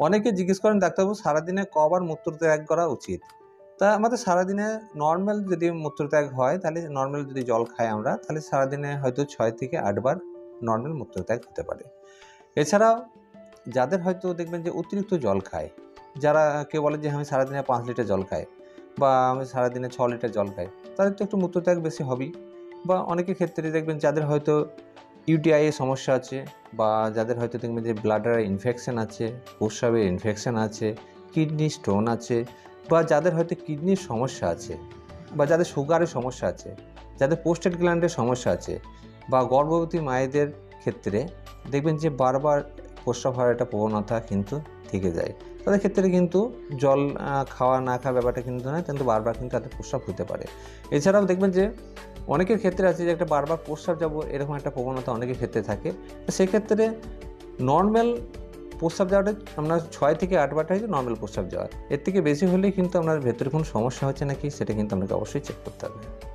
অনেকে জিজ্ঞেস করেন, ডাক্তারবাবু, সারাদিনে কবার মূত্রত্যাগ করা উচিত? তা আমাদের সারাদিনে নর্মাল যদি মূত্রত্যাগ হয়, তাহলে নর্মাল যদি জল খাই আমরা, তাহলে সারাদিনে হয়তো ছয় থেকে আটবার নর্মাল মূত্রত্যাগ হতে পারে। এছাড়াও যাদের হয়তো দেখবেন যে অতিরিক্ত জল খায়, যারা কেউ বলে যে, আমি সারাদিনে পাঁচ লিটার জল খাই বা আমি সারাদিনে ছ লিটার জল খাই, তাদের তো একটু মূত্রত্যাগ বেশি হবেই। বা অনেকের ক্ষেত্রে দেখবেন যাদের হয়তো ইউটিআই এর সমস্যা আছে বা যাদের হয়তো দেখবেন যে ব্লাডারে ইনফেকশন আছে, প্রস্রাবের ইনফেকশন আছে কিডনি স্টোন আছে বা যাদের হয়তো কিডনির সমস্যা আছে বা যাদের সুগারের সমস্যা আছে, যাদের পোস্টেড গ্ল্যান্ডের সমস্যা আছে বা গর্ভবতী মায়েদের ক্ষেত্রে দেখবেন যে বারবার প্রস্রাব হওয়ার একটা প্রবণতা কিন্তু থেকে যায়। তাদের ক্ষেত্রে কিন্তু জল খাওয়া না খাওয়া ব্যাপারটা কিন্তু নয়, কিন্তু বারবার কিন্তু তাদের প্রস্রাব হতে পারে। এছাড়াও দেখবেন যে অনেকের ক্ষেত্রে আছে যে একটা বারবার প্রস্রাব যাব এরকম একটা প্রবণতা অনেকের ক্ষেত্রে থাকে। তো সেক্ষেত্রে নর্মাল প্রস্রাব যাওয়াটা আপনার ছয় থেকে আট বারটা হয়েছে নর্মাল প্রস্রাব যাওয়া এর থেকে বেশি হলেই কিন্তু আপনার ভেতরে কোনো সমস্যা হচ্ছে নাকি সেটা কিন্তু আপনাকে অবশ্যই চেক করতে হবে।